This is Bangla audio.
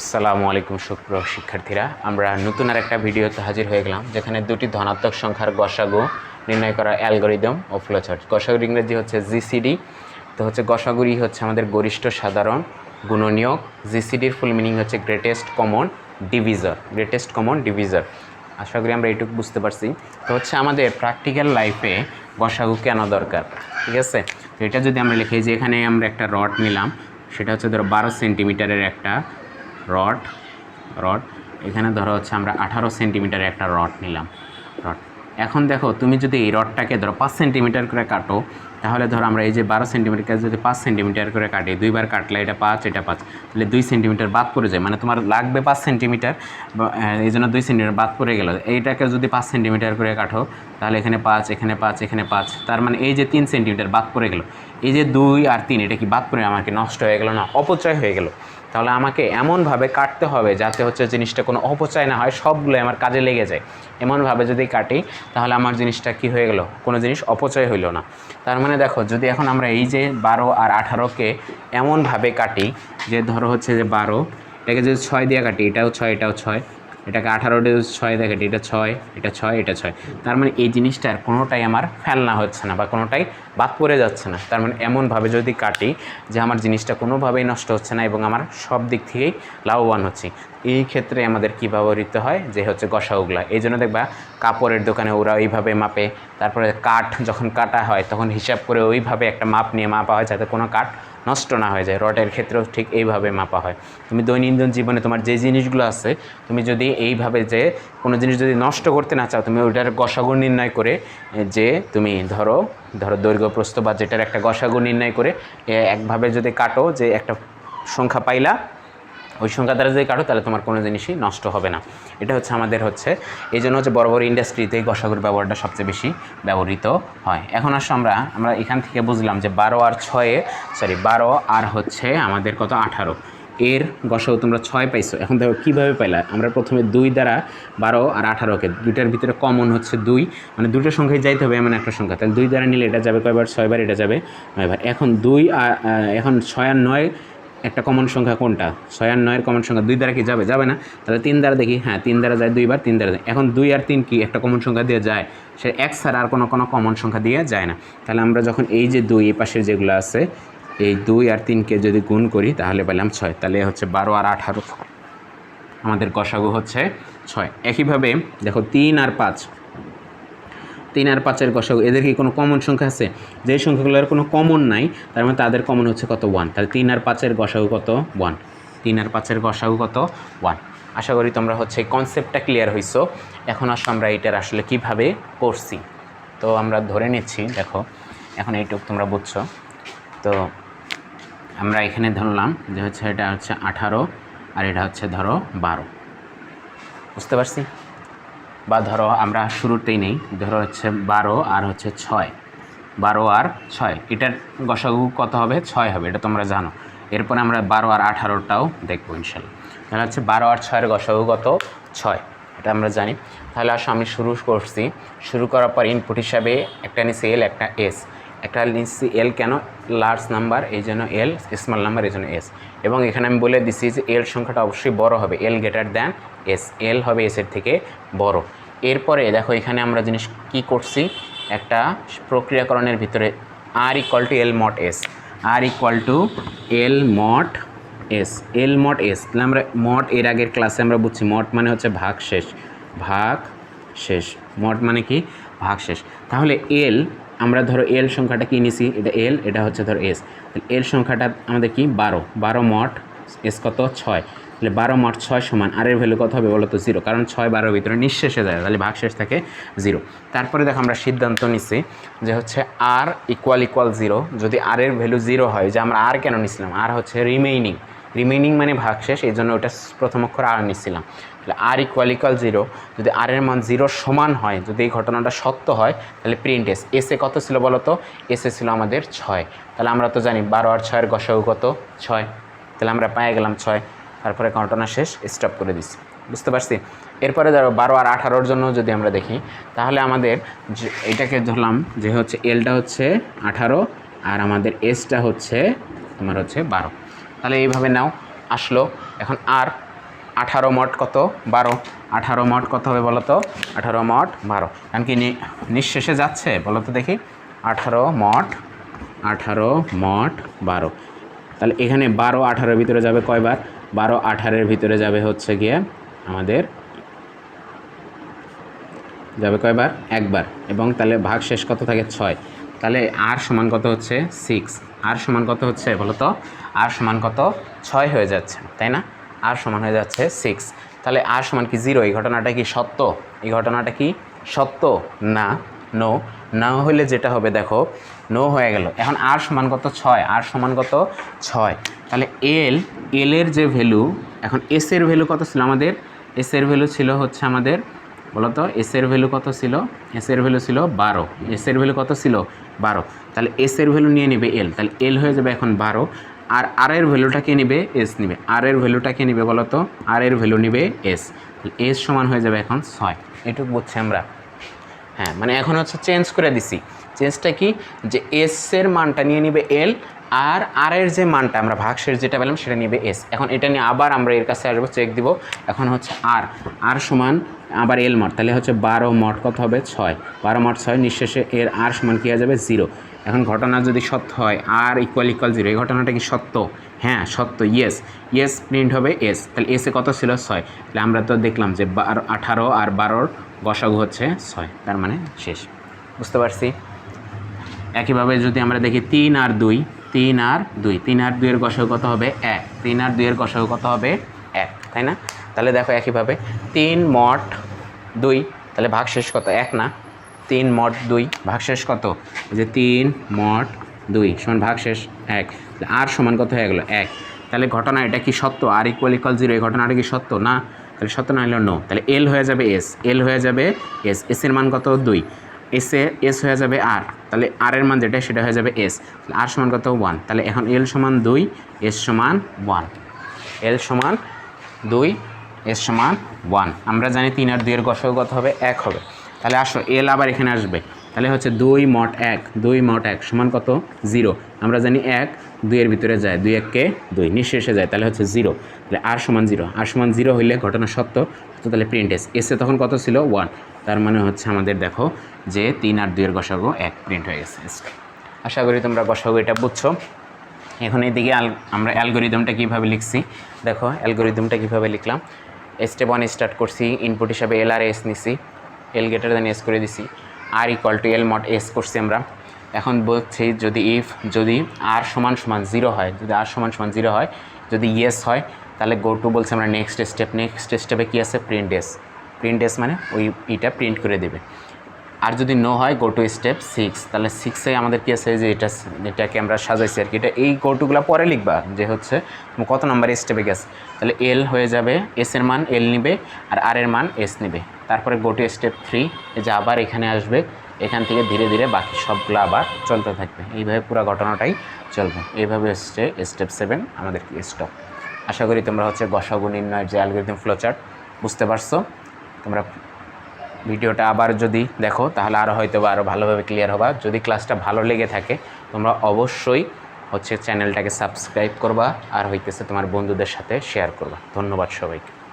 আসসালামু আলাইকুম, সুপ্রিয় শিক্ষার্থীরা। আমরা নতুন আর একটা ভিডিওতে হাজির হয়ে গেলাম, যেখানে দুটি ধনাত্মক সংখ্যার গসাগু নির্ণয় করা অ্যালগোরিদম ও ফ্লোচার্ট। গসাগুর ইংরেজি হচ্ছে জিসিডি, তো হচ্ছে গসাগুরি হচ্ছে আমাদের গরিষ্ঠ সাধারণ গুণনীয়ক। জিসিডির ফুল মিনিং হচ্ছে greatest common divisor greatest common divisor আশা করি আমরা এইটুকু বুঝতে পারছি। তো হচ্ছে আমাদের প্র্যাকটিক্যাল লাইফে গসাগু কেন দরকার? ঠিক আছে? তো এটা যদি আমরা লিখি যে এখানে আমরা একটা রড নিলাম, সেটা হচ্ছে ধরো বারো সেন্টিমিটারের একটা রড রড। এখানে ধরো হচ্ছে আমরা আঠারো সেন্টিমিটারের একটা রড নিলাম, রড। এখন দেখো, তুমি যদি এই রডটাকে ধরো পাঁচ সেন্টিমিটার করে কাটো, তাহলে ধরো আমরা এই যে বারো সেন্টিমিটার যদি পাঁচ সেন্টিমিটার করে কাটি, দুইবার কাটলে এটা পাঁচ এটা পাঁচ, তাহলে দুই সেন্টিমিটার বাদ পড়ে যায়। মানে তোমার লাগবে পাঁচ সেন্টিমিটার এই জন্য দুই সেন্টিমিটার বাদ পড়ে গেল। এইটাকে যদি পাঁচ সেন্টিমিটার করে কাটো, তাহলে এখানে পাঁচ এখানে পাঁচ এখানে পাঁচ, তার মানে এই যে তিন সেন্টিমিটার বাদ পড়ে গেল। এই যে দুই আর তিন, এটা কি বাদ পড়ে, আমাকে নষ্ট হয়ে গেল না, অপচয় হয়ে গেল। তাহলে আমাকে এমনভাবে কাটতে হবে যাতে হচ্ছে জিনিসটা কোনো অপচয় না হয় সবগুলো আমার কাজে লেগে যায়। এমনভাবে যদি কাটি, তাহলে আমার জিনিসটা কি হয়ে গেল? কোনো জিনিস অপচয় হইল না। তার মানে দেখো, যদি এখন আমরা এই যে বারো আর আঠারোকে এমনভাবে কাটি, যে ধরো হচ্ছে যে বারো, এটাকে যদি ছয় দিয়ে কাটি, এটাও ছয় এটাও ছয় এটাকে আঠারোটা যদি ছয় দেখে এটা ছয় এটা ছয় এটা ছয়। তার মানে এই জিনিসটার কোনোটাই আমার ফেলনা হচ্ছে না বা কোনোটাই বাদ পড়ে যাচ্ছে না। তার মানে এমনভাবে যদি কাটি যে আমার জিনিসটা কোনোভাবেই নষ্ট হচ্ছে না এবং আমার সব দিক থেকেই লাভবান হচ্ছে। এই ক্ষেত্রে আমাদের কী ব্যবহৃত হয়? যে হচ্ছে গসাউগুলা এই জন্য দেখবা কাপড়ের দোকানে ওরা ওইভাবে মাপে। তারপরে কাঠ যখন কাটা হয়, তখন হিসাব করে ওইভাবে একটা মাপ নিয়ে মাপা হয় যাতে কোনো কাঠ নষ্ট না হয়ে যায়। রডের ক্ষেত্রেও ঠিক এইভাবে মাপা হয়। তুমি দৈনন্দিন জীবনে তোমার যে জিনিসগুলো আছে, তুমি যদি এইভাবে যে কোনো জিনিস যদি নষ্ট করতে না চাও, তুমি ওইটার গসাগু নির্ণয় করে যে তুমি ধরো ধরো দৈর্ঘ্য প্রস্থ বা যেটার একটা গসাগু নির্ণয় করে একভাবে যদি কাটো যে একটা সংখ্যা পাইলা, ওই সংখ্যা দ্বারা যদি কাটো, তাহলে তোমার কোনো জিনিসই নষ্ট হবে না। এটা হচ্ছে আমাদের হচ্ছে এই জন্য হচ্ছে বড় বড় ইন্ডাস্ট্রিতে গসাগুর ব্যবহারটা সবচেয়ে বেশি ব্যবহৃত হয়। এখন আসো আমরা আমরা এখান থেকে বুঝলাম যে বারো আর ছয়ে সরি বারো আর হচ্ছে আমাদের কত? আঠারো। এর গসাও তোমরা ছয় পাইছো। এখন দেখো কীভাবে পাইলা? আমরা প্রথমে দুই দ্বারা বারো আর আঠারোকে, দুইটার ভিতরে কমন হচ্ছে দুই। মানে দুটো সংখ্যায় যাইতে হবে এমন একটা সংখ্যা। তাহলে দুই দ্বারা নিলে এটা যাবে কয়বার? ছয়বার এটা যাবে নয়বার। এখন দুই আর এখন ছয় আর নয় একটা কমন সংখ্যা কোনটা? ছয় আর নয়ের কমন সংখ্যা দুই দ্বারা কি যাবে? যাবে না। তাহলে তিন দ্বারা দেখি হ্যাঁ তিন দ্বারা যায় দুইবার, তিন দ্বারা যায়। এখন দুই আর তিন কি? একটা কমন সংখ্যা দিয়ে যায়। সে এক ছাড়া আর কোনো কোনো কমন সংখ্যা দিয়ে যায় না। তাহলে আমরা যখন এই যে দুই, এই পাশের যেগুলো আছে এই দুই আর তিনকে যদি গুণ করি, তাহলে পেলাম ছয়। তাহলে হচ্ছে বারো আর আঠারো। আমাদের কষাগু হচ্ছে ছয়। একইভাবে দেখো তিন আর পাঁচ। তিন আর পাঁচের গসাগু এদের কি কোনো কমন সংখ্যা আছে? যে সংখ্যাগুলোর কোনো কমন নাই, তার মানে তাদের কমন হচ্ছে কত? ওয়ান তাহলে তিন আর পাঁচের গসাগু কত? ওয়ান তিন আর পাঁচের গসাগু কত? ওয়ান আশা করি তোমরা হচ্ছে কনসেপ্টটা ক্লিয়ার হইছো। এখন আসো আমরা এটার আসলে কীভাবে করছি। তো আমরা ধরে নিচ্ছি, দেখো, এখন এইটুক তোমরা বুঝছ। তো আমরা এখানে ধরলাম যে হচ্ছে এটা হচ্ছে আঠারো, আর এটা হচ্ছে ধরো বারো। বুঝতে পারছি? বা ধরো আমরা শুরুতেই নেই, ধরো হচ্ছে বারো আর হচ্ছে ছয়। বারো আর ছয়, এটার গসাগু কত হবে? ছয় হবে, এটা তোমরা জানো। এরপরে আমরা বারো আর আঠারোটাও দেখব ইনশাল্লাহ। তাহলে হচ্ছে বারো আর ছয়ের গসাগু কত? ছয়, এটা আমরা জানি। তাহলে আসো আমি শুরু করছি। শুরু করার পর ইনপুট হিসাবে একটা নিচ্ছি এল একটা এস একটা নিচ্ছি এল কেন? লার্জ নাম্বার এই জন্য এল স্মল নাম্বার এই জন্য এস এবং এখানে আমি বলে দিচ্ছি যে এল সংখ্যাটা অবশ্যই বড় হবে L greater than S L হবে এসের থেকে বড়। এরপরে দেখো এখানে আমরা জিনিস কি করছি? একটা প্রক্রিয়াকরণের ভিতরে R equal to L mod S R equal to L mod S L Math S তাহলে আমরা মট এর আগের ক্লাসে আমরা বুঝছি মট মানে হচ্ছে ভাগ শেষ ভাগ শেষ মট মানে কি? ভাগ শেষ তাহলে এল আমরা ধরো এল সংখ্যাটা কি নিছি? এটা এল এটা হচ্ছে ধরো এস তাহলে এল সংখ্যাটা আমাদের কি? বারো। বারো মঠ এস কত? ছয়। তাহলে বারো মঠ ছয় সমান আর এর ভ্যালু কত হবে বলো তো জিরো কারণ ছয় বারোর ভিতরে নিঃশেষে যায়, তাহলে ভাগশেষ থাকে জিরো তারপরে দেখো আমরা সিদ্ধান্ত নিছি যে হচ্ছে আর ইকুয়াল ইকুয়াল জিরো যদি আর এর ভ্যালু জিরো হয়, যে আমরা আর কেন নিছিলাম? আর হচ্ছে রিমেইনিং রিমেইনিং মানে ভাগশেষ এই জন্য ওটা প্রথম অক্ষর আর নিচ্ছিলাম। তাহলে আর ইকুয়াল ইকুয়াল জিরো যদি আর এর মান জিরোর সমান হয়, যদি এই ঘটনাটা সত্য হয়, তাহলে প্রিন্ট এস এসে কত ছিল বলো তো এসে ছিল আমাদের ছয়। তাহলে আমরা তো জানি বারো আর ছয়ের গসাগু কত? ছয়। তাহলে আমরা পেয়ে গেলাম ছয়। তারপরে ঘটনা শেষ স্টপ করে দিচ্ছি। বুঝতে পারছি? এরপরে ধরো বারো আর আঠারোর জন্য যদি আমরা দেখি, তাহলে আমাদের এটাকে ধরলাম যে হচ্ছে এলটা হচ্ছে আঠারো, আর আমাদের এসটা হচ্ছে, তোমার হচ্ছে বারো। তাহলে এইভাবে নাও, আসলো। এখন আর আঠারো মঠ কত? বারো। আঠারো মঠ কত হবে বলো তো? আঠারো মঠ বারো। কারণ কি নিঃশেষে যাচ্ছে? বলো তো দেখি। আঠারো মঠ আঠারো মঠ বারো। তাহলে এখানে বারো আঠারোর ভিতরে যাবে কয়বার? বারো আঠারোর ভিতরে যাবে হচ্ছে গিয়ে আমাদের যাবে কয়বার? একবার। এবং তাহলে ভাগ শেষ কত থাকে? ছয়। তাহলে আর সমান কত হচ্ছে সিক্স আর সমান কত হচ্ছে বলো তো আর সমান কত? ছয় হয়ে যাচ্ছে, তাই না? আর সমান হয়ে যাচ্ছে সিক্স তাহলে আর সমান কি জিরো এই ঘটনাটা কি সত্য? এই ঘটনাটা কি সত্য? না নো না হলে যেটা হবে দেখো নো হয়ে গেল। এখন আর সমান কত ছয়? আর সমান কত ছয়। তাহলে এল এলের যে ভ্যালু এখন এস এর ভ্যালু কত ছিল আমাদের? এস এর ভ্যালু ছিল হচ্ছে আমাদের বলো তো এস এর ভ্যালু কত ছিল? এস এর ভ্যালু ছিল বারো। এস এর ভ্যালু কত ছিল? বারো। তাহলে এস এর ভ্যালু নিয়ে নেবে এল তাহলে এল হয়ে যাবে এখন বারো। আর আর এর ভ্যালুটাকে নেবে? এস নেবে। আর এর ভ্যালুটাকে নেবে বলো তো আর এর ভ্যালু নেবে এস এস সমান হয়ে যাবে এখন ছয়। এটুকু বুঝছি আমরা। হ্যাঁ মানে এখন হচ্ছে চেঞ্জ করে দিছি। চেঞ্জটা কি? যে এস এর মানটা নিয়ে নিবে এল আর আর এর যে মানটা, আমরা ভাগশেষ যেটা পেলাম সেটা নিবে এস এখন এটা নিয়ে আবার আমরা এর কাছে আসব চেক দিব। এখন হচ্ছে আর আর সমান আবার এল মট তাহলে হচ্ছে বারো মট কত হবে? ছয়। বারো মট ছয়, নিঃশেষে এর আর সমান কী হয়ে যাবে? জিরো এখন ঘটনা যদি সত্য হয় আর ইকুয়াল ইকুয়াল জিরো এই ঘটনাটা কি সত্য? হ্যাঁ সত্য ইয়েস ইয়েস প্রিন্ট হবে এস তাহলে এসে কত ছিল? ছয়। তাহলে আমরা তো দেখলাম যে বারো, আঠারো আর বারোর গসাগু হচ্ছে ছয়, তার মানে শেষ। বুঝতে পারছি? একইভাবে যদি আমরা দেখি তিন আর দুই, তিন আর দুই, তিন আর দুইয়ের গসাগু কত হবে? এক। তিন আর দুইয়ের গসাগু কত হবে? এক, তাই না? তাহলে দেখো একইভাবে তিন মট দুই, তাহলে ভাগশেষ কত? এক না। তিন মট দুই ভাগশেষ কত? যে তিন মট দুই, সমান ভাগশেষ এক। আর সমান কত হয়ে গেল? এক। তাহলে ঘটনা এটা কি সত্য? আর ইকুয়াল ইকুয়াল জিরো এই ঘটনাটা কি সত্য? না। তাহলে সত্য না হলে নো তাহলে এল হয়ে যাবে এস এল হয়ে যাবে এস এস এর মান কত? দুই। এসে এস হয়ে যাবে আর তাহলে আর এর মান যেটা, সেটা হয়ে যাবে এস আর সমান কত? ওয়ান তাহলে এখন এল সমান দুই এস সমান ওয়ান এল সমান দুই এস সমান ওয়ান আমরা জানি তিন আর দুইয়ের গসাগু কত হবে? এক হবে। তাহলে আসো এল আবার এখানে আসবে। তাহলে হচ্ছে দুই মট এক। দুই মট এক সমান কত? জিরো। আমরা জানি এক দুইয়ের ভিতরে যায়। দুই এককে দুই। নিঃশেষে যায়। তাহলে হচ্ছে জিরো। তাহলে আর সমান জিরো। আর সমান জিরো হইলে ঘটনা সত্য। তো তাহলে প্রিন্ট এস এসে তখন কত ছিল? ওয়ান তার মানে হচ্ছে আমাদের দেখো যে তিন আর দুইয়ের গসাগু এক প্রিন্ট হয়ে গেছে। আশা করি তোমরা গসাগু এটা বুঝছ। এখন এইদিকে আমরা অ্যালগোরিদমটা কীভাবে লিখছি? দেখো অ্যালগোরিদমটা কীভাবে লিখলাম? স্টেপ ওয়ান স্টার্ট করছি ইনপুট হিসাবে এল আর এস নিছি এল গেটার দেন এস করে দিছি R equal to L Math S করছি আমরা। এখন বলছি যদি ইফ যদি আর সমান সমান জিরো হয়, যদি আর সমান সমান জিরো হয়, যদি ইয়েস হয়, তাহলে গো টু বলছে আমরা নেক্সট স্টেপ নেক্সট স্টেপে কী আছে? প্রিন্ট এস প্রিন্ট এস মানে ওই ইটা প্রিন্ট করে দেবে। আর যদি নো হয় গো টু স্টেপ সিক্স তাহলে সিক্সে আমাদের কি আছে? যে এটা, এটাকে আমরা সাজাইছি আর কি। এটা এই গো টুগুলো পরে লিখবা, যে হচ্ছে কত নাম্বার স্টেপে গেছে। তাহলে এল হয়ে যাবে এস এর মান এল নিবে, আর আর এর মান এস নিবে। তারপরে গো টু স্টেপ থ্রি যে আবার এখানে আসবে, এখান থেকে ধীরে ধীরে বাকি সবগুলো আবার চলতে থাকবে। এইভাবে পুরো ঘটনাটাই চলবে। এইভাবে হচ্ছে স্টেপ সেভেন আমাদের স্টপ আশা করি তোমরা হচ্ছে গসাগু নির্ণয়ের যে অ্যালগোরিদম ফ্লোচার্ট বুঝতে পারছ? তোমরা ভিডিওটা আবার যদি দেখো, তাহলে আরও হয়তো বা আরও ভালোভাবে ক্লিয়ার হবা। যদি ক্লাসটা ভালো লেগে থাকে, তোমরা অবশ্যই হচ্ছে চ্যানেলটাকে সাবস্ক্রাইব করবা, আর হইতেছে তোমার বন্ধুদের সাথে শেয়ার করবা। ধন্যবাদ সবাইকে।